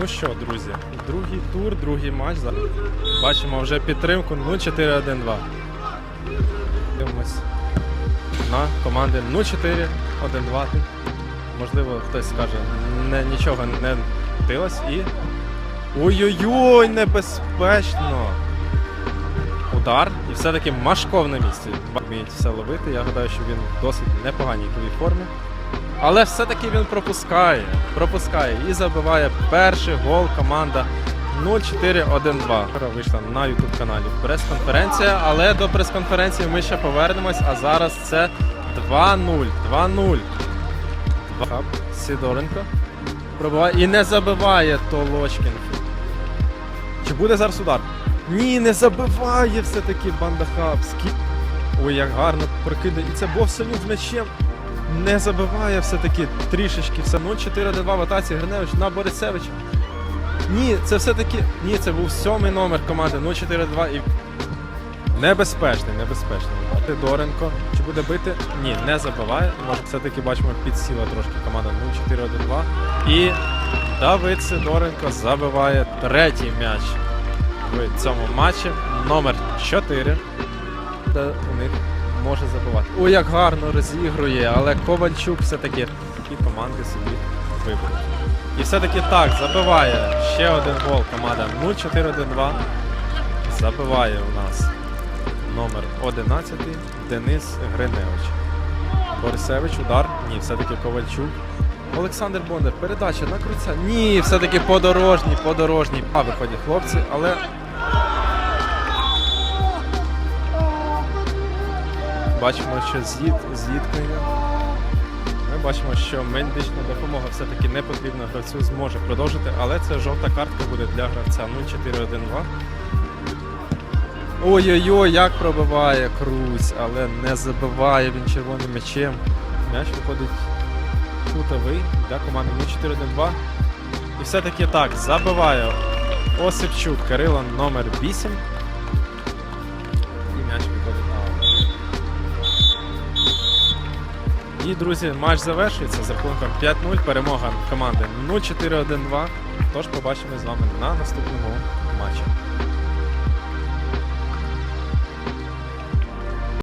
Ну що, друзі, другий тур, другий матч. Бачимо вже підтримку. Ну, 4-1-2. Дивимось на команди 0-4-1-2. Можливо, хтось скаже, не, нічого не втилось і. Ой-ой-ой, небезпечно! Удар, і все-таки Машков на місці. Вміють все ловити. Я гадаю, що він в досить непоганій формі. Але все-таки він пропускає. Пропускає і забиває перший гол команда 0-4-1-2. Вийшла на YouTube каналі прес-конференція, але до прес-конференції ми ще повернемось, а зараз це 2-0. 2-0. Хаб Сидоренко. Пробиває і не забиває Толочкін. Чи буде зараз удар? Ні, не забиває все-таки Банда Хабський. Ой, як гарно прокидає. І це Бовсанюк з м'ячем. Не забиває все-таки трішечки. Все 0-4-2 в атаці Гриневич на Борисевича. Ні, це все-таки. Ні, це був сьомий номер команди 0-4-2 і. Небезпечний, небезпечний. Доренко. Чи буде бити? Ні, не забиває. Може, все-таки бачимо, підсіла трошки команда 0-4-1-2. І Давид Сидоренко забиває третій м'яч в цьому матчі. Номер 4. Де у них може забивати. Ой, як гарно розігрує, але Ковальчук все-таки і команди собі виберуть. І все-таки так, забиває ще один гол команда 0-4-1-2. Забиває у нас номер 11 Денис Гриневич. Борисевич, удар. Ні, все-таки Ковальчук. Олександр Бондар, передача на круця. Ні, все-таки подорожній, подорожній. А виходять хлопці, але бачимо, що з'їд, зіткнення. Ми бачимо, що медична допомога все-таки не потрібна гравцю, зможе продовжити, але це жовта картка буде для гравця 0-4-1-2. Ой-ой-ой, як пробиває Крусь, але не забиває він червоним м'ячем. М'яч виходить кутовий для команди 0-4-1-2. І все-таки так, забиває Осипчук Кирило номер 8. І, друзі, матч завершується з рахунком 5-0. Перемога команди 0-4-1-2. Тож побачимо з вами на наступному матчі.